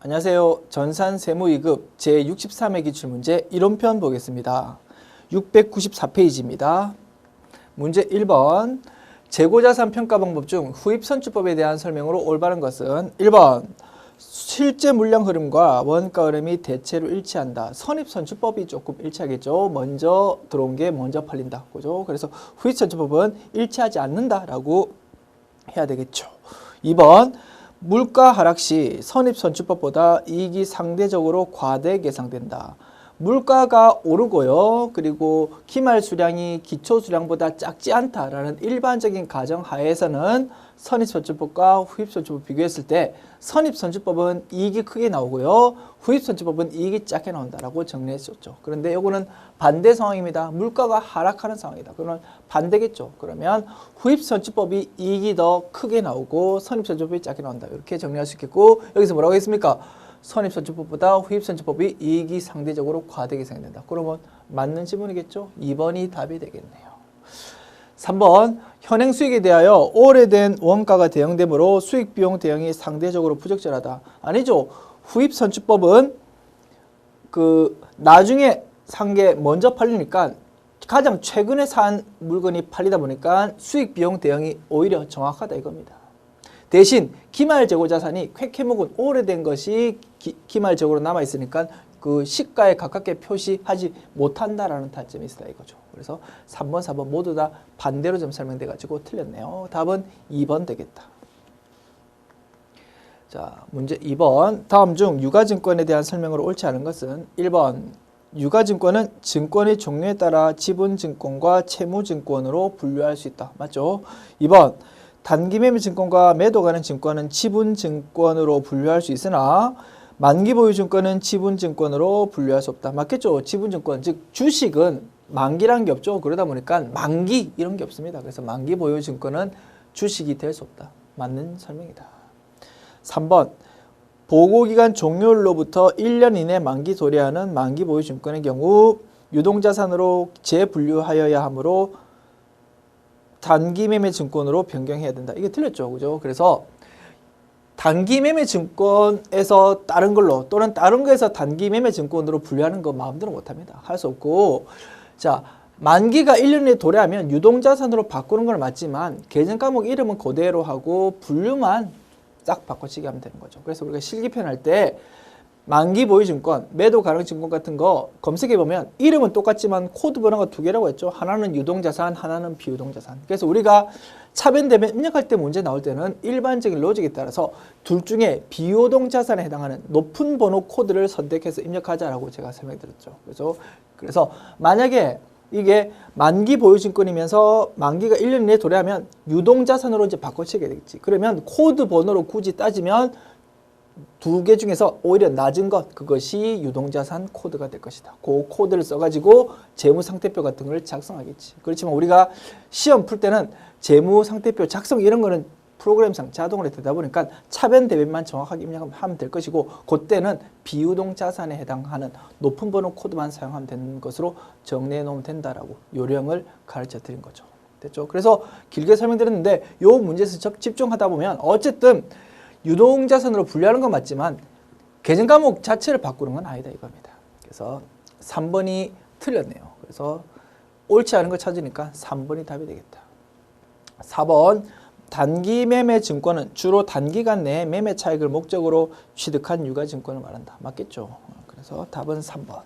안녕하세요. 전산 세무 2급 제63회 기출문제 이론편 보겠습니다. 694페이지입니다. 문제 1번 재고자산 평가 방법 중 후입 선출법에 대한 설명으로 올바른 것은 1번 실제 물량 흐름과 원가 흐름이 대체로 일치한다. 선입 선출법이 조금 일치하겠죠. 먼저 들어온 게 먼저 팔린다. 그죠? 그래서 후입 선출법은 일치하지 않는다라고 해야 되겠죠. 2번 물가 하락 시 선입선출법보다 이익이 상대적으로 과대 계상된다. 물가가 오르고요. 그리고 기말 수량이 기초 수량보다 작지 않다라는 일반적인 가정 하에서는 선입선출법과 후입선출법 비교했을 때 선입선출법은 이익이 크게 나오고요. 후입선출법은 이익이 작게 나온다라고 정리했었죠. 그런데 요거는 반대 상황입니다. 물가가 하락하는 상황이다. 그러면 반대겠죠. 그러면 후입선출법이 이익이 더 크게 나오고 선입선출법이 작게 나온다. 이렇게 정리할 수 있겠고 여기서 뭐라고 했습니까? 선입선출법보다 후입선출법이 이익이 상대적으로 과대게 생긴다. 그러면 맞는 지문이겠죠? 2번이 답이 되겠네요. 3번 현행 수익에 대하여 오래된 원가가 대응되므로 수익 비용 대응이 상대적으로 부적절하다. 아니죠. 후입 선출법은 그 나중에 산 게 먼저 팔리니까 가장 최근에 산 물건이 팔리다 보니까 수익 비용 대응이 오히려 정확하다 이겁니다. 대신 기말 재고 자산이 쾌캐목은 오래된 것이 기, 기말 재고로 남아 있으니까 그 시가에 가깝게 표시하지 못한다라는 단점이 있다 이거죠. 그래서 3번, 4번 모두 다 반대로 좀 설명돼 가지고 틀렸네요. 답은 2번 되겠다. 자, 문제 2번. 다음 중 유가증권에 대한 설명으로 옳지 않은 것은 1번. 유가증권은 증권의 종류에 따라 지분증권과 채무증권으로 분류할 수 있다. 맞죠? 2번. 단기 매매 증권과 매도 가는 증권은 지분 증권으로 분류할 수 있으나 만기 보유 증권은 지분 증권으로 분류할 수 없다. 맞겠죠? 지분 증권 즉 주식은 만기라는 게 없죠. 그러다 보니까 만기 이런 게 없습니다. 그래서 만기 보유 증권은 주식이 될 수 없다. 맞는 설명이다. 3번 보고기간 종료로부터 1년 이내 만기 도래하는 만기 보유 증권의 경우 유동자산으로 재분류하여야 하므로 단기 매매 증권으로 변경해야 된다. 이게 틀렸죠. 그죠? 그래서 단기 매매 증권에서 다른 걸로 또는 다른 거에서 단기 매매 증권으로 분류하는 거 마음대로 못 합니다. 할 수 없고 자, 만기가 1년 내에 도래하면 유동자산으로 바꾸는 건 맞지만 계정 과목 이름은 그대로 하고 분류만 싹 바꿔치기 하면 되는 거죠. 그래서 우리가 실기편 할때 만기 보유 증권, 매도 가능 증권 같은 거 검색해 보면 이름은 똑같지만 코드 번호가 두 개라고 했죠. 하나는 유동 자산, 하나는 비유동 자산. 그래서 우리가 차변대변 입력할 때 문제 나올 때는 일반적인 로직에 따라서 둘 중에 비유동 자산에 해당하는 높은 번호 코드를 선택해서 입력하자라고 제가 설명드렸죠. 그래서 그래서 만약에 이게 만기 보유증권이면서 만기가 1년 내에 도래하면 유동자산으로 이제 바꿔치게 되겠지. 그러면 코드 번호로 굳이 따지면 두 개 중에서 오히려 낮은 것 그것이 유동자산 코드가 될 것이다. 그 코드를 써가지고 재무상태표 같은 걸 작성하겠지. 그렇지만 우리가 시험 풀 때는 재무상태표 작성 이런 거는 프로그램상 자동으로 되다 보니까 차변 대변만 정확하게 입력하면 될 것이고 그때는 비유동 자산에 해당하는 높은 번호 코드만 사용하면 되는 것으로 정리해 놓으면 된다라고 요령을 가르쳐 드린 거죠. 됐죠? 그래서 길게 설명드렸는데 요 문제에서 접- 집중하다 보면 어쨌든 유동 자산으로 분류하는 건 맞지만 계정 과목 자체를 바꾸는 건 아니다 이겁니다. 그래서 3번이 틀렸네요. 그래서 옳지 않은 걸 찾으니까 3번이 답이 되겠다. 4번 단기 매매 증권은 주로 단기간 내에 매매 차익을 목적으로 취득한 유가 증권을 말한다. 맞겠죠? 그래서 답은 3번.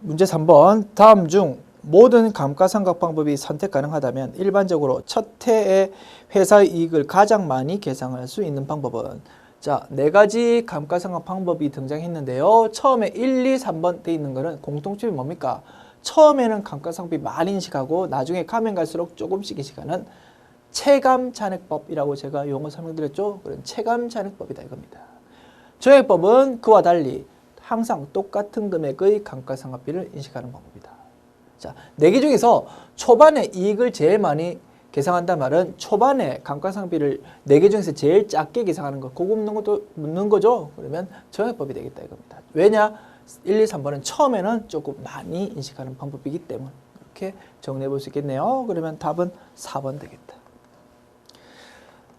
문제 3번. 다음 중 모든 감가상각 방법이 선택 가능하다면 일반적으로 첫 해에 회사의 이익을 가장 많이 계상할 수 있는 방법은 자, 네 가지 감가상각 방법이 등장했는데요. 처음에 1, 2, 3번 돼 있는 거는 공통점이 뭡니까? 처음에는 감가상각비 많이 인식하고 나중에 가면 갈수록 조금씩 인식하는 체감 잔액법이라고 제가 용어 설명드렸죠. 그런 체감 잔액법이다 이겁니다. 정액법은 그와 달리 항상 똑같은 금액의 감가상각비를 인식하는 방법이다. 자, 네개 중에서 초반에 이익을 제일 많이 계상한단 말은 초반에 감가상비를 네 개 중에서 제일 작게 계상하는 거, 그거 묻는 것도 묻는 거죠. 그러면 정액법이 되겠다 이겁니다. 왜냐? 1, 2, 3번은 처음에는 조금 많이 인식하는 방법이기 때문에 이렇게 정리해 볼 수 있겠네요. 그러면 답은 4번 되겠다.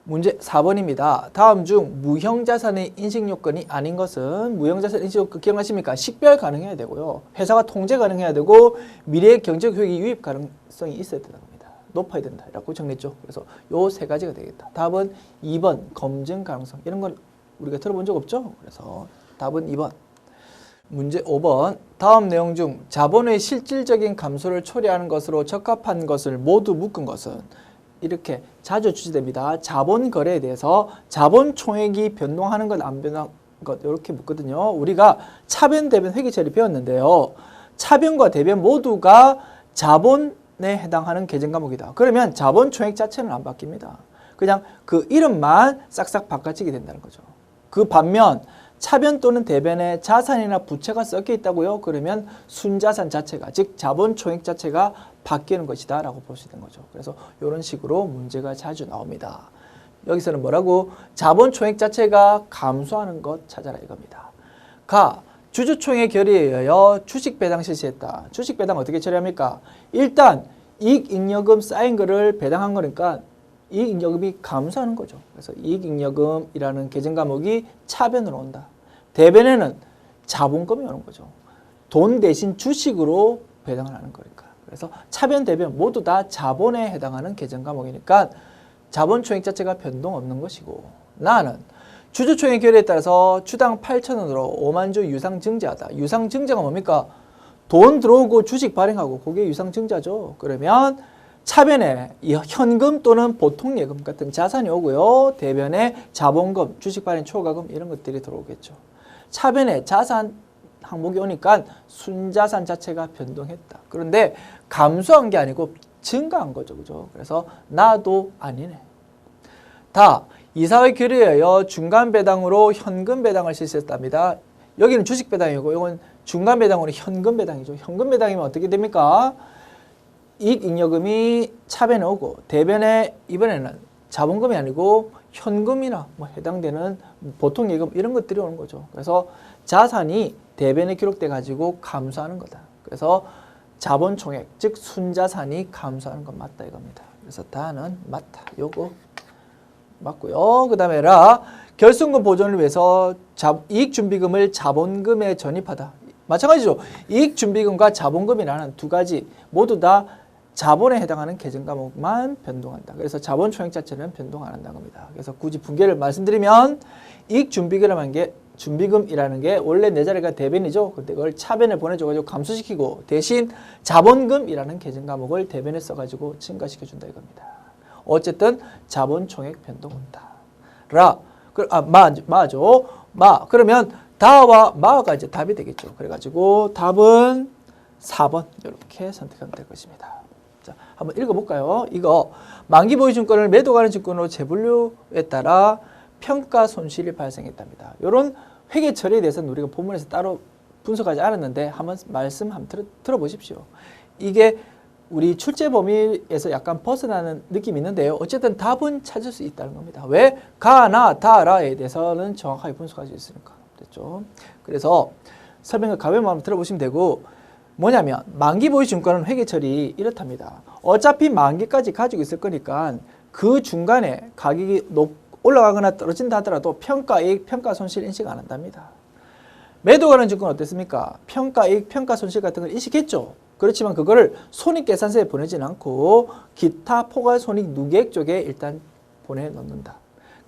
문제 4번입니다. 다음 중 무형자산의 인식 요건이 아닌 것은 무형자산 인식 요건 기억하십니까? 식별 가능해야 되고요. 회사가 통제 가능해야 되고 미래 경제적 효익이 유입 가능성이 있어야 된다. 높아야 된다라고 정리했죠. 그래서 요 세 가지가 되겠다. 답은 2번 검증 가능성. 이런 건 우리가 들어본 적 없죠? 그래서 답은 2번. 문제 5번 다음 내용 중 자본의 실질적인 감소를 초래하는 것으로 적합한 것을 모두 묶은 것은 이렇게 자주 주제됩니다. 자본 거래에 대해서 자본 총액이 변동하는 것 안 변동하는 것 이렇게 묻거든요. 우리가 차변 대변 회계 처리 배웠는데요. 차변과 대변 모두가 자본에 해당하는 계정 과목이다. 그러면 자본 총액 자체는 안 바뀝니다. 그냥 그 이름만 싹싹 바꿔지게 된다는 거죠. 그 반면 차변 또는 대변에 자산이나 부채가 섞여 있다고요. 그러면 순자산 자체가 즉 자본 총액 자체가 바뀌는 것이다 라고 볼 수 있는 거죠. 그래서 이런 식으로 문제가 자주 나옵니다. 여기서는 뭐라고 자본 총액 자체가 감소하는 것 찾아라 이겁니다. 가 주주총회 결의에 의하여 주식 배당 실시했다. 주식 배당 어떻게 처리합니까? 일단 이익잉여금 쌓인 거를 배당한 거니까 이익잉여금이 감소하는 거죠. 그래서 이익잉여금이라는 계정 과목이 차변으로 온다. 대변에는 자본금이 오는 거죠. 돈 대신 주식으로 배당을 하는 거니까. 그래서 차변 대변 모두 다 자본에 해당하는 계정 과목이니까 자본 총액 자체가 변동 없는 것이고 나는 주주 총액 결의에 따라서 주당 8천원으로 5만 주 유상 증자하다. 유상 증자가 뭡니까? 돈 들어오고 주식 발행하고 그게 유상 증자죠. 그러면 차변에 이 현금 또는 보통 예금 같은 자산이 오고요. 대변에 자본금, 주식 발행 초과금 이런 것들이 들어오겠죠. 차변에 자산 항목이 오니까 순자산 자체가 변동했다. 그런데 감소한 게 아니고 증가한 거죠. 그죠? 그래서 나도 아니네. 다 이사회 결의에 의하여 중간 배당으로 현금 배당을 실시했답니다. 여기는 주식 배당이고 이건 중간 배당으로 현금 배당이죠. 현금 배당이면 어떻게 됩니까? 이익 잉여금이 차변에 오고 대변에 이번에는 자본금이 아니고 현금이나 뭐 해당되는 보통 예금 이런 것들이 오는 거죠. 그래서 자산이 대변에 기록돼 가지고 감소하는 거다. 그래서 자본 총액 즉 순자산이 감소하는 건 맞다 이겁니다. 그래서 다는 맞다. 요거 맞고요. 그다음에 라 결승금 보존을 위해서 자, 이익 준비금을 자본금에 전입하다. 마찬가지죠. 이익 준비금과 자본금이라는 두 가지 모두 다 자본에 해당하는 계정 과목만 변동한다. 그래서 자본 총액 자체는 변동 안 한다는 겁니다. 그래서 굳이 분개를 말씀드리면 이익 준비금이라는 게 준비금이라는 게 원래 내 자리가 대변이죠. 근데 그걸 차변에 보내줘가지고 감소시키고 대신 자본금이라는 계정 과목을 대변에 써가지고 증가시켜준다 이겁니다. 어쨌든 자본 총액 변동 없다. 라, 그, 아, 마, 마죠. 마. 그러면 다와 마가 이제 답이 되겠죠. 그래가지고 답은 4번 이렇게 선택하면 될 것입니다. 자, 한번 읽어볼까요? 이거 만기 보유 증권을 매도 가는 증권으로 재분류에 따라 평가 손실이 발생했답니다. 이런 회계 처리에 대해서는 우리가 본문에서 따로 분석하지 않았는데 한번 말씀 한번 들어, 들어 보십시오. 이게 우리 출제 범위에서 약간 벗어나는 느낌이 있는데요. 어쨌든 답은 찾을 수 있다는 겁니다. 왜? 가나 다라에 대해서는 정확하게 분석할 수 있으니까. 됐죠? 그래서 설명을 가볍게 한번 들어보시면 되고 뭐냐면 만기 보유 증권은 회계 처리 이렇답니다. 어차피 만기까지 가지고 있을 거니까 그 중간에 가격이 높 올라가거나 떨어진다 하더라도 평가이익, 평가손실 인식 안 한답니다. 매도 가는 증권 어땠습니까? 평가이익, 평가손실 같은 걸 인식했죠. 그렇지만 그거를 손익계산서에 보내진 않고 기타 포괄 손익 누계액 쪽에 일단 보내놓는다.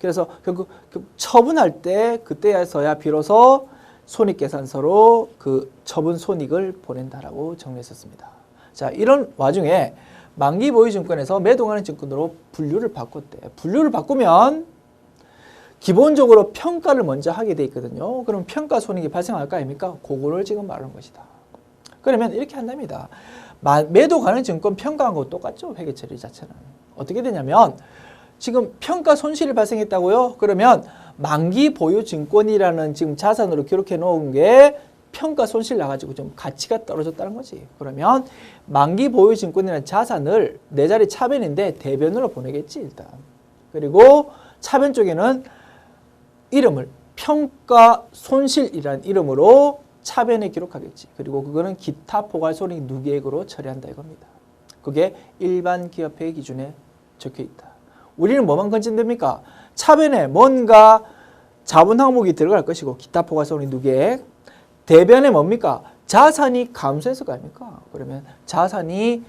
그래서 결국 처분할 때 그때서야 비로소 손익계산서로 그 처분 손익을 보낸다라고 정리했었습니다. 자 이런 와중에 만기 보유 증권에서 매도하는 증권으로 분류를 바꿨대. 분류를 바꾸면 기본적으로 평가를 먼저 하게 돼 있거든요. 그럼 평가 손익이 발생할 거 아닙니까? 그거를 지금 말하는 것이다. 그러면 이렇게 한답니다. 매도 가는 증권 평가한 거 똑같죠. 회계 처리 자체는. 어떻게 되냐면 지금 평가 손실이 발생했다고요? 그러면 만기 보유 증권이라는 지금 자산으로 기록해 놓은 게 평가 손실 나가지고 좀 가치가 떨어졌다는 거지. 그러면 만기 보유 증권이라는 자산을 내 자리 차변인데 대변으로 보내겠지 일단. 그리고 차변 쪽에는 이름을 평가 손실이라는 이름으로 차변에 기록하겠지. 그리고 그거는 기타 포괄 손익 누계액으로 처리한다 이겁니다. 그게 일반 기업회계 기준에 적혀 있다. 우리는 뭐만 건진됩니까? 차변에 뭔가 자본 항목이 들어갈 것이고 기타 포괄손이 누계 대변에 뭡니까? 자산이 감소해서 거 아닙니까? 그러면 자산이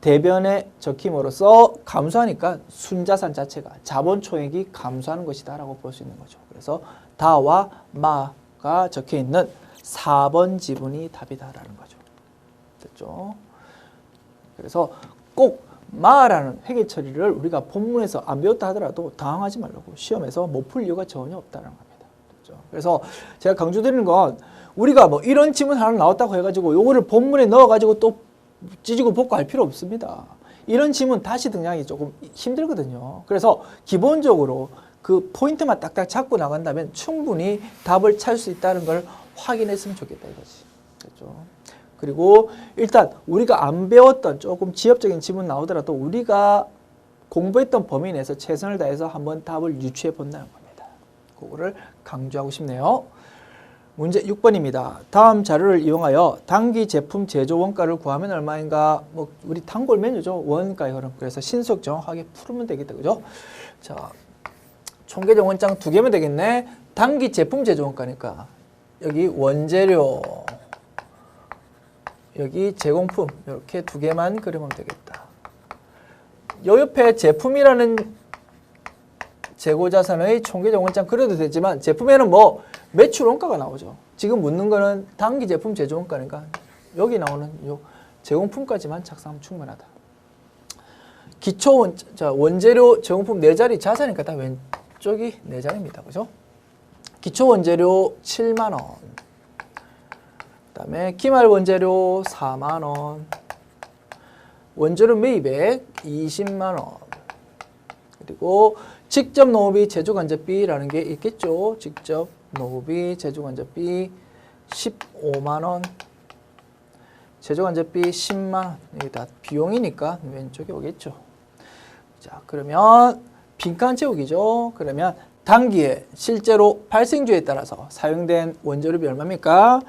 대변에 적힘으로써 감소하니까 순자산 자체가 자본 총액이 감소하는 것이다라고 볼 수 있는 거죠. 그래서 다와 마가 적혀 있는 4번 지분이 답이다라는 거죠. 됐죠? 그래서 꼭 마라는 회계 처리를 우리가 본문에서 안 배웠다 하더라도 당황하지 말라고 시험에서 못 풀 이유가 전혀 없다는 겁니다. 그렇죠? 그래서 제가 강조드리는 건 우리가 뭐 이런 지문 하나 나왔다고 해가지고 요거를 본문에 넣어가지고 또 찢고 볶고 할 필요 없습니다. 이런 지문 다시 등장하기 조금 힘들거든요. 그래서 기본적으로 그 포인트만 딱딱 잡고 나간다면 충분히 답을 찾을 수 있다는 걸 확인했으면 좋겠다 이거지. 그렇죠? 그리고 일단 우리가 안 배웠던 조금 지엽적인 지문 나오더라도 우리가 공부했던 범위 내에서 최선을 다해서 한번 답을 유추해 본다는 겁니다. 그거를 강조하고 싶네요. 문제 6번입니다. 다음 자료를 이용하여 단기 제품 제조 원가를 구하면 얼마인가? 뭐 우리 단골 메뉴죠. 원가의 흐름. 그래서 신속 정확하게 풀면 되겠다. 그죠? 자, 총계정 원장 두 개면 되겠네. 단기 제품 제조 원가니까 여기 원재료 여기 제공품 이렇게 두 개만 그리면 되겠다. 요 옆에 제품이라는 재고자산의 총계정 원장 그려도 되지만 제품에는 뭐 매출 원가가 나오죠. 지금 묻는 거는 단기 제품 제조 원가니까 여기 나오는 요 제공품까지만 작성하면 충분하다. 기초 원, 자, 원재료 제공품 네 자리 자산이니까 다 왼쪽이 네 자리입니다. 그죠? 기초 원재료 7만 원. 그다음에 기말 원재료 4만 원. 원재료 매입액 20만 원. 그리고 직접 농업이 제조 간접비라는 게 있겠죠. 직접 농업이 제조 간접비 15만 원. 제조 간접비 10만 원. 이게 다 비용이니까 왼쪽에 오겠죠. 자, 그러면 빈칸 채우기죠. 그러면 단기에 실제로 발생주에 따라서 사용된 원재료비 얼마입니까?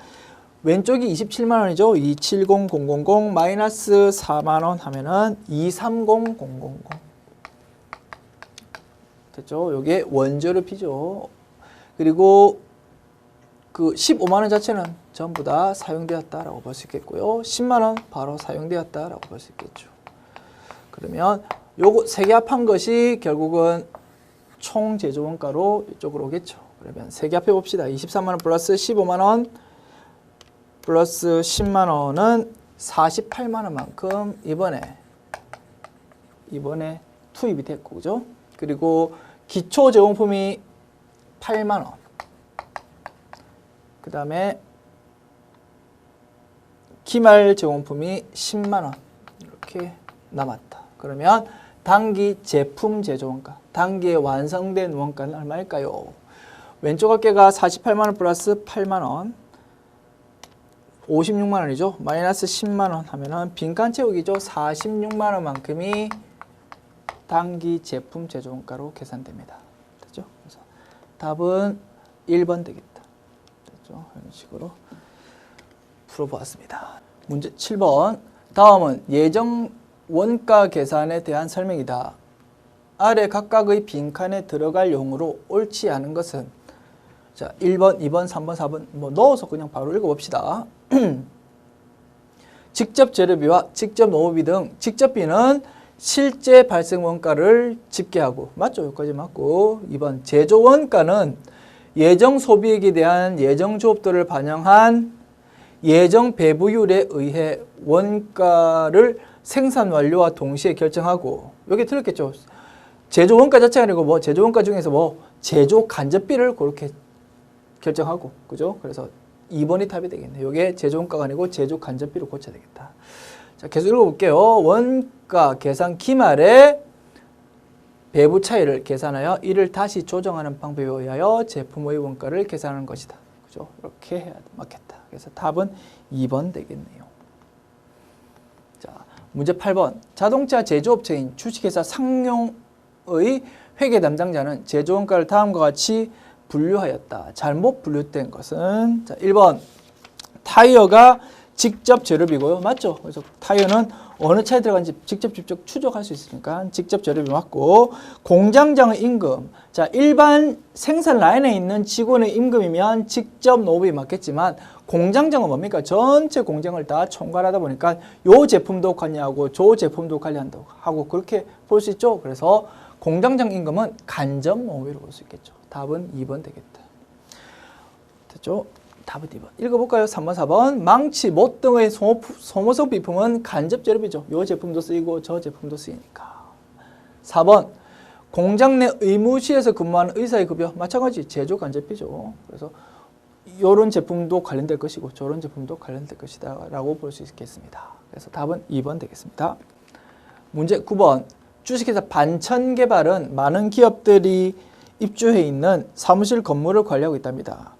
왼쪽이 27만 원이죠. 270000 마이너스 4만 원 하면은 230000 됐죠? 요게 원재료비죠. 그리고 그 15만 원 자체는 전부 다 사용되었다라고 볼 수 있겠고요. 10만 원 바로 사용되었다라고 볼 수 있겠죠. 그러면 요거 세 개 합한 것이 결국은 총 제조 원가로 이쪽으로 오겠죠. 그러면 세 개 합해 봅시다. 23만 원 플러스 15만 원 플러스 10만 원은 48만 원만큼 이번에 이번에 투입이 됐고 그죠? 그리고 기초 제공품이 8만 원. 그다음에 기말 제공품이 10만 원 이렇게 남았다. 그러면 단기 제품 제조 원가, 단기에 완성된 원가는 얼마일까요? 왼쪽 어깨가 48만 원 플러스 8만 원, 56만 원이죠. 마이너스 10만 원 하면은 빈칸 채우기죠. 46만 원만큼이 단기 제품 제조 원가로 계산됩니다. 됐죠? 그래서 답은 1번 되겠다. 됐죠? 이런 식으로 풀어보았습니다. 문제 7번. 다음은 예정 원가 계산에 대한 설명이다. 아래 각각의 빈칸에 들어갈 용으로 옳지 않은 것은 자, 1번, 2번, 3번, 4번 뭐 넣어서 그냥 바로 읽어 봅시다. 직접 재료비와 직접 노무비 등 직접비는 실제 발생 원가를 집계하고 맞죠? 여기까지 맞고 2번 제조 원가는 예정 소비액에 대한 예정 조업도를 반영한 예정 배부율에 의해 원가를 생산 완료와 동시에 결정하고 여기 틀렸겠죠. 제조 원가 자체가 아니고 뭐 제조 원가 중에서 뭐 제조 간접비를 그렇게 결정하고 그죠? 그래서 2번이 답이 되겠네요. 이게 제조 원가가 아니고 제조 간접비로 고쳐야 되겠다. 자, 계속 읽어볼게요. 원가 계산 기말에 배부 차이를 계산하여 이를 다시 조정하는 방법에 의하여 제품의 원가를 계산하는 것이다. 그죠? 이렇게 해야 맞겠다. 그래서 답은 2번 되겠네요. 자, 문제 8번. 자동차 제조업체인 주식회사 상용의 회계 담당자는 제조 원가를 다음과 같이 분류하였다. 잘못 분류된 것은 자, 1번 타이어가 직접 재료비고요. 맞죠? 그래서 타이어는 어느 차에 들어간지 직접 직접 추적할 수 있으니까 직접 재료비 맞고 공장장의 임금. 자, 일반 생산 라인에 있는 직원의 임금이면 직접 노업이 맞겠지만 공장장은 뭡니까? 전체 공장을 다 총괄하다 보니까 요 제품도 관리하고 저 제품도 관리한다고 하고 그렇게 볼 수 있죠. 그래서 공장장 임금은 간접 노업이라고 볼 수 있겠죠. 답은 2번 되겠다. 됐죠? 답은 2번. 읽어볼까요? 3번, 4번. 망치, 못 등의 소모, 소모성 비품은 간접 재료비죠. 요 제품도 쓰이고 저 제품도 쓰이니까. 4번. 공장 내 의무실에서 근무하는 의사의 급여 마찬가지 제조 간접비죠. 그래서 이런 제품도 관련될 것이고 저런 제품도 관련될 것이다 라고 볼 수 있겠습니다. 그래서 답은 2번 되겠습니다. 문제 9번. 주식회사 반천 개발은 많은 기업들이 입주해 있는 사무실 건물을 관리하고 있답니다.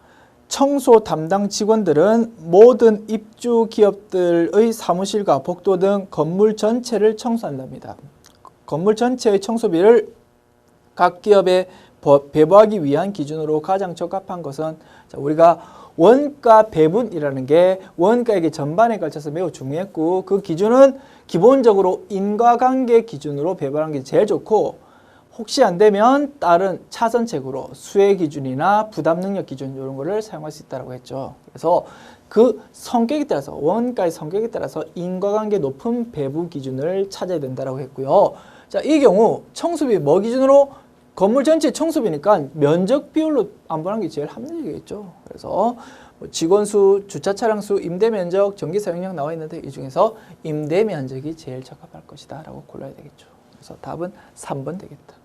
청소 담당 직원들은 모든 입주 기업들의 사무실과 복도 등 건물 전체를 청소한답니다. 건물 전체의 청소비를 각 기업에 버- 배부하기 위한 기준으로 가장 적합한 것은 자, 우리가 원가 배분이라는 게 원가에게 전반에 걸쳐서 매우 중요했고 그 기준은 기본적으로 인과관계 기준으로 배분하는 게 제일 좋고 혹시 안 되면 다른 차선책으로 수혜 기준이나 부담 능력 기준 이런 거를 사용할 수 있다고 했죠. 그래서 그 성격에 따라서 원가의 성격에 따라서 인과관계 높은 배분 기준을 찾아야 된다고 했고요. 자, 이 경우 청소비 뭐 기준으로 건물 전체 청소비니까 면적 비율로 안분하는 게 제일 합리적이겠죠. 그래서 뭐 직원 수, 주차 차량 수, 임대 면적, 전기 사용량 나와 있는데 이 중에서 임대 면적이 제일 적합할 것이다 라고 골라야 되겠죠. 그래서 답은 3번 되겠다.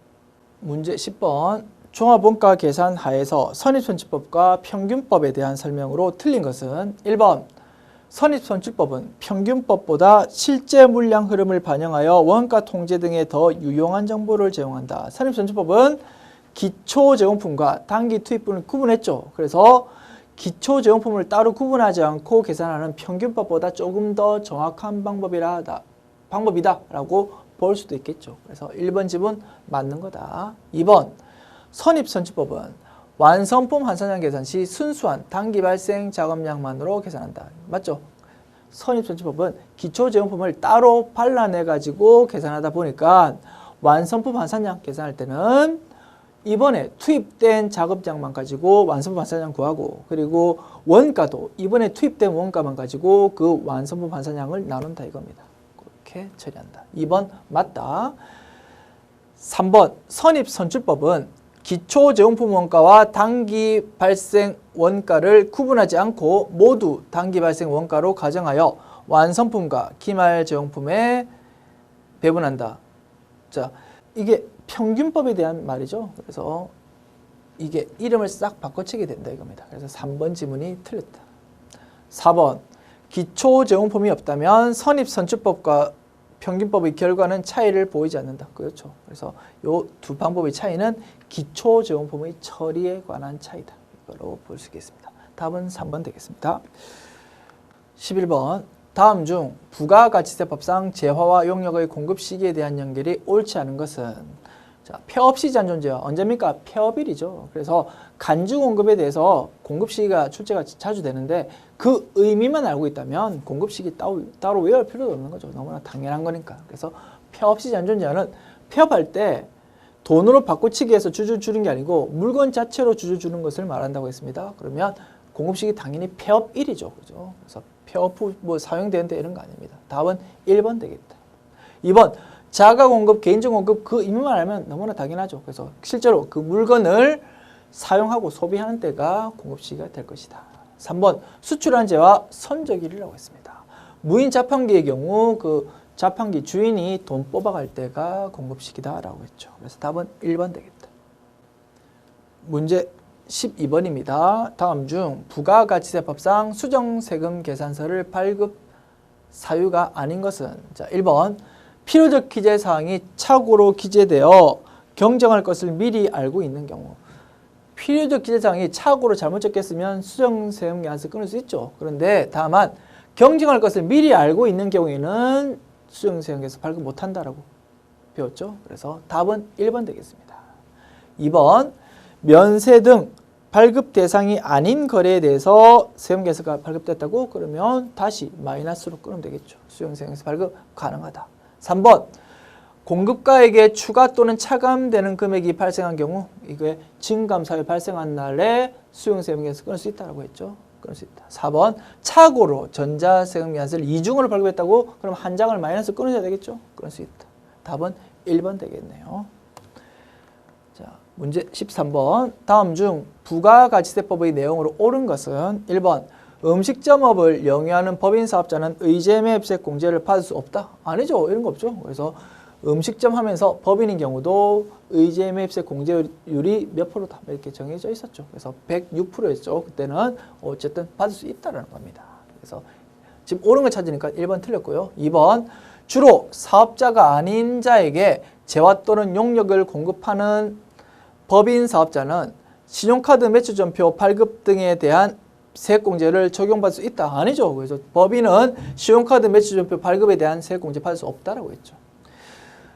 문제 10번 종합원가 계산 하에서 선입선출법과 평균법에 대한 설명으로 틀린 것은 1번 선입선출법은 평균법보다 실제 물량 흐름을 반영하여 원가 통제 등에 더 유용한 정보를 제공한다. 선입선출법은 기초 제공품과 단기 투입분을 구분했죠. 그래서 기초 제공품을 따로 구분하지 않고 계산하는 평균법보다 조금 더 정확한 방법이라 방법이다라고 볼 수도 있겠죠. 그래서 1번 집은 맞는 거다. 2번 선입선출법은 완성품 환산량 계산 시 순수한 단기 발생 작업량만으로 계산한다. 맞죠? 선입선출법은 기초 제공품을 따로 발라내 가지고 계산하다 보니까 완성품 환산량 계산할 때는 이번에 투입된 작업량만 가지고 완성품 환산량 구하고 그리고 원가도 이번에 투입된 원가만 가지고 그 완성품 환산량을 나눈다 이겁니다. 그렇게 처리한다. 2번 맞다. 3번 선입선출법은 기초 제공품 원가와 단기 발생 원가를 구분하지 않고 모두 단기 발생 원가로 가정하여 완성품과 기말 제공품에 배분한다. 자, 이게 평균법에 대한 말이죠. 그래서 이게 이름을 싹 바꿔치게 된다 이겁니다. 그래서 3번 지문이 틀렸다. 4번 기초 제공품이 없다면 선입선출법과 평균법의 결과는 차이를 보이지 않는다. 그렇죠. 그래서 요두 방법의 차이는 기초 제공품의 처리에 관한 차이다. 이걸로 볼 수 있겠습니다. 답은 3번 되겠습니다. 11번 다음 중 부가가치세법상 재화와 용역의 공급 시기에 대한 연결이 옳지 않은 것은 자, 폐업 시장 존재와 언제입니까? 폐업일이죠. 그래서 간주 공급에 대해서 공급 시기가 출제가 자주 되는데 그 의미만 알고 있다면 공급 시기 따로, 따로 외울 필요도 없는 거죠. 너무나 당연한 거니까. 그래서 폐업 시장 존재는 폐업할 때 돈으로 바꿔치기 해서 주주 주는 게 아니고 물건 자체로 주주 주는 것을 말한다고 했습니다. 그러면 공급 시기 당연히 폐업일이죠. 그죠? 그래서 폐업 후 뭐 사용되는데 이런 거 아닙니다. 답은 1번 되겠다. 2번 자가 공급, 개인적 공급 그 의미만 알면 너무나 당연하죠. 그래서 실제로 그 물건을 사용하고 소비하는 때가 공급 시기가 될 것이다. 3번 수출한 재와 선적일이라고 했습니다. 무인 자판기의 경우 그 자판기 주인이 돈 뽑아갈 때가 공급 시기다라고 했죠. 그래서 답은 1번 되겠다. 문제 12번입니다. 다음 중 부가가치세법상 수정세금 계산서를 발급 사유가 아닌 것은 자 1번 필요적 기재 사항이 착오로 기재되어 경정할 것을 미리 알고 있는 경우 필요적 기재 사항이 착오로 잘못 적혔으면 수정세금 계산서 끊을 수 있죠. 그런데 다만 경정할 것을 미리 알고 있는 경우에는 수정세금 계산서 발급 못 한다라고 배웠죠. 그래서 답은 1번 되겠습니다. 2번 면세 등 발급 대상이 아닌 거래에 대해서 세금계서가 발급됐다고 그러면 다시 마이너스로 끊으면 되겠죠. 수용세금에서 발급 가능하다. 3번 공급가에게 추가 또는 차감되는 금액이 발생한 경우 이게 증감 사유 발생한 날에 수용세금에서 끊을 수 있다고 했죠. 끊을 수 있다. 4번 착오로 전자세금 계산서를 이중으로 발급했다고 그럼 한 장을 마이너스 끊어야 되겠죠. 끊을 수 있다. 답은 1번 되겠네요. 자, 문제 13번. 다음 중 부가가치세법의 내용으로 옳은 것은 1번 음식점업을 영위하는 법인 사업자는 의제 매입세 공제를 받을 수 없다. 아니죠. 이런 거 없죠. 그래서 음식점 하면서 법인인 경우도 의제 매입세 공제율이 몇 프로다 이렇게 정해져 있었죠. 그래서 106%였죠. 그때는 어쨌든 받을 수 있다라는 겁니다. 그래서 지금 옳은 거 찾으니까 1번 틀렸고요. 2번 주로 사업자가 아닌 자에게 재화 또는 용역을 공급하는 법인 사업자는 신용카드 매출전표 발급 등에 대한 세액공제를 적용받을 수 있다. 아니죠. 그래서 법인은 신용카드 매출전표 발급에 대한 세액공제 받을 수 없다라고 했죠.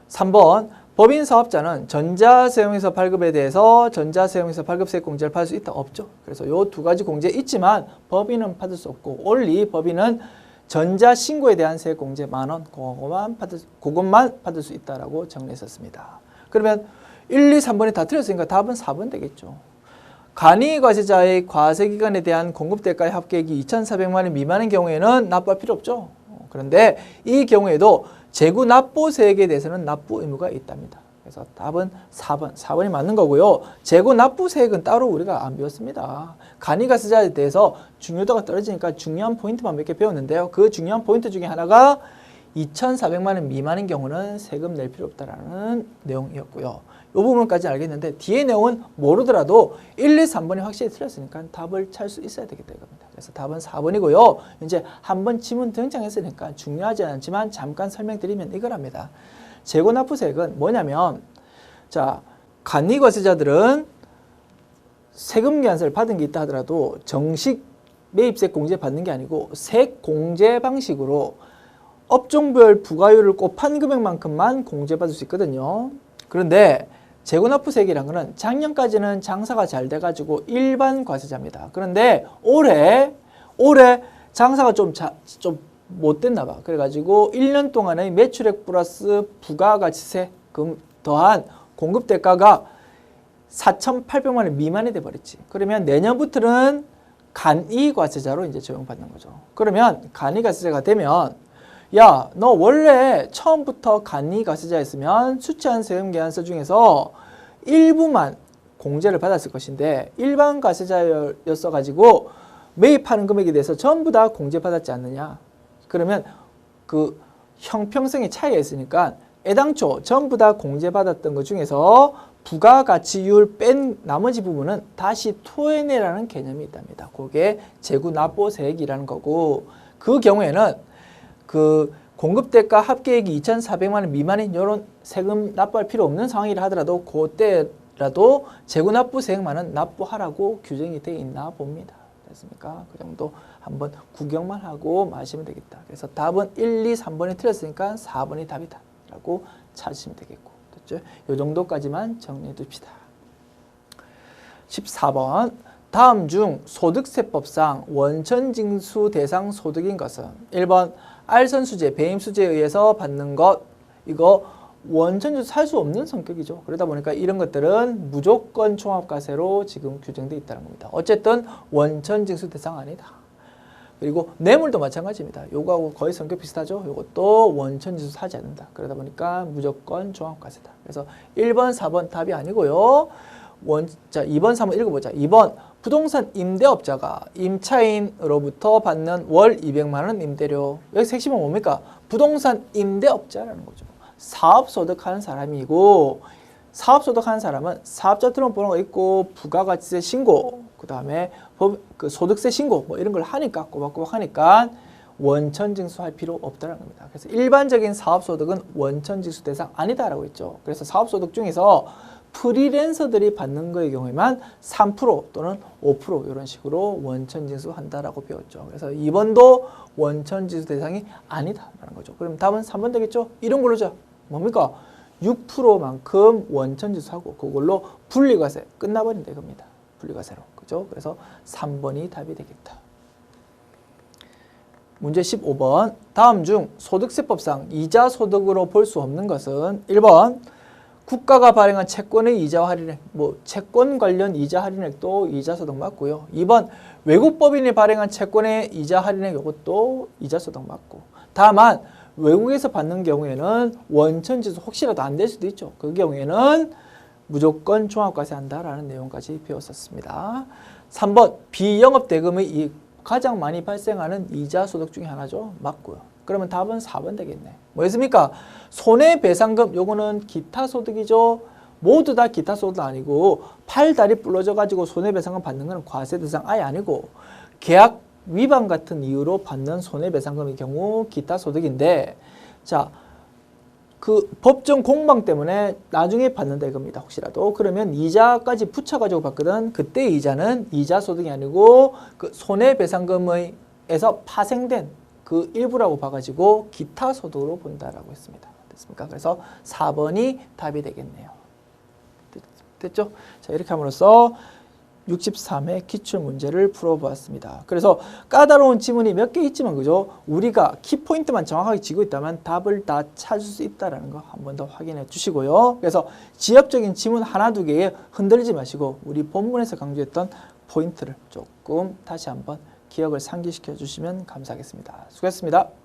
3번 법인 사업자는 전자세용에서 발급에 대해서 전자세용에서 발급세액 공제를 받을 수 있다 없죠. 그래서 요 두 가지 공제 있지만 법인은 받을 수 없고 only 법인은 전자신고에 대한 세액 공제 만 원, 그것만 받을, 그것만 받을 수 있다라고 정리했었습니다. 그러면 1, 2, 3번이 다 틀렸으니까 답은 4번 되겠죠. 간이 과세자의 과세기간에 대한 공급대가의 합계액이 2,400만 원 미만인 경우에는 납부할 필요 없죠. 어, 그런데 이 경우에도 재고 납부세액에 대해서는 납부 의무가 있답니다. 그래서 답은 4번, 4번이 맞는 거고요. 재고 납부 세액은 따로 우리가 안 배웠습니다. 간이과세자에 대해서 중요도가 떨어지니까 중요한 포인트만 몇 개 배웠는데요. 그 중요한 포인트 중에 하나가 2,400만 원 미만인 경우는 세금 낼 필요 없다라는 내용이었고요. 이 부분까지 알겠는데 뒤에 내용은 모르더라도 1, 2, 3번이 확실히 틀렸으니까 답을 찾을 수 있어야 되겠다 이겁니다. 그래서 답은 4번이고요. 이제 한 번 지문 등장했으니까 중요하지 않지만 잠깐 설명드리면 이거랍니다. 재고납부세액은 뭐냐면 자 간이과세자들은 세금 계산서를 받은 게 있다 하더라도 정식 매입세 공제 받는 게 아니고 세액 공제 방식으로 업종별 부가율을 곱한 금액만큼만 공제받을 수 있거든요. 그런데 재고납부세액이란 거는 작년까지는 장사가 잘 돼가지고 일반 과세자입니다. 그런데 올해 올해 장사가 좀좀못 됐나 봐. 그래가지고 1년 동안의 매출액 플러스 부가가치세 금 더한 공급대가가 4,800만 원 미만이 돼버렸지. 그러면 내년부터는 간이과세자로 이제 적용받는 거죠. 그러면 간이과세자가 되면 야, 너 원래 처음부터 간이과세자였으면 수취한 세금 계산서 중에서 일부만 공제를 받았을 것인데 일반 과세자였어 가지고 매입하는 금액에 대해서 전부 다 공제받았지 않느냐? 그러면 그 형평성의 차이가 있으니까 애당초 전부 다 공제받았던 것 중에서 부가가치율 뺀 나머지 부분은 다시 토해내라는 개념이 있답니다. 그게 재고납부세액이라는 거고 그 경우에는 그 공급 대가 합계액이 2,400만 원 미만인 이런 세금 납부할 필요 없는 상황이라 하더라도 그때라도 재고 납부 세액만은 납부하라고 규정이 되어 있나 봅니다. 됐습니까? 그 정도 한번 구경만 하고 마시면 되겠다. 그래서 답은 1, 2, 3번이 틀렸으니까 4번이 답이다. 라고 찾으시면 되겠고. 됐죠? 이 정도까지만 정리해 둡시다. 14번. 다음 중 소득세법상 원천징수 대상 소득인 것은 1번 알선 수재, 배임 수재에 의해서 받는 것 이거 원천징수 살수 없는 성격이죠. 그러다 보니까 이런 것들은 무조건 종합과세로 지금 규정돼 있다는 겁니다. 어쨌든 원천 징수 대상 아니다. 그리고 뇌물도 마찬가지입니다. 요거하고 거의 성격 비슷하죠. 요것도 원천 징수 사지 않는다. 그러다 보니까 무조건 종합과세다. 그래서 1번, 4번 답이 아니고요. 원, 자, 2번, 3번 읽어보자. 2번 부동산 임대업자가 임차인으로부터 받는 월 200만 원 임대료. 여기서 핵심은 뭡니까? 부동산 임대업자라는 거죠. 사업소득 하는 사람이고 사업소득 하는 사람은 사업자 등록번호가 있고 부가가치세 신고 그 다음에 그 소득세 신고 뭐 이런 걸 하니까 꼬박꼬박 하니까 원천징수 할 필요 없다는 겁니다. 그래서 일반적인 사업소득은 원천징수 대상 아니다라고 했죠. 그래서 사업소득 중에서 프리랜서들이 받는 거의 경우에만 3% 또는 5% 이런 식으로 원천징수 한다라고 배웠죠. 그래서 2번도 원천징수 대상이 아니다라는 거죠. 그럼 답은 3번 되겠죠? 이런 걸로 죠. 뭡니까? 6%만큼 원천징수하고 그걸로 분리과세 끝나버린다 이겁니다. 분류가 세로. 그죠? 그래서 3번이 답이 되겠다. 문제 15번. 다음 중 소득세법상 이자 소득으로 볼 수 없는 것은 1번 국가가 발행한 채권의 이자 할인액, 뭐 채권 관련 이자 할인액도 이자 소득 맞고요. 2번 외국 법인이 발행한 채권의 이자 할인액 이것도 이자 소득 맞고. 다만 외국에서 받는 경우에는 원천 지수 혹시라도 안 될 수도 있죠. 그 경우에는 무조건 종합과세 한다라는 내용까지 배웠었습니다. 3번 비영업 대금의 이익 가장 많이 발생하는 이자 소득 중에 하나죠. 맞고요. 그러면 답은 4번 되겠네. 뭐였습니까? 손해배상금 요거는 기타 소득이죠. 모두 다 기타 소득 아니고 팔 다리 부러져 가지고 손해배상금 받는 거는 과세 대상 아예 아니고 계약 위반 같은 이유로 받는 손해배상금의 경우 기타 소득인데 자. 그 법정 공방 때문에 나중에 받는다 이겁니다. 혹시라도 그러면 이자까지 붙여가지고 받거든. 그때 이자는 이자 소득이 아니고 그 손해배상금의 에서 파생된 그 일부라고 봐가지고 기타 소득으로 본다라고 했습니다. 됐습니까? 그래서 4번이 답이 되겠네요. 됐- 됐죠? 자 이렇게 함으로써 63회 기출 문제를 풀어보았습니다. 그래서 까다로운 지문이 몇 개 있지만 그죠? 우리가 키포인트만 정확하게 쥐고 있다면 답을 다 찾을 수 있다는 거 한 번 더 확인해 주시고요. 그래서 지엽적인 지문 하나 두 개에 흔들리지 마시고 우리 본문에서 강조했던 포인트를 조금 다시 한번 기억을 상기시켜 주시면 감사하겠습니다. 수고했습니다.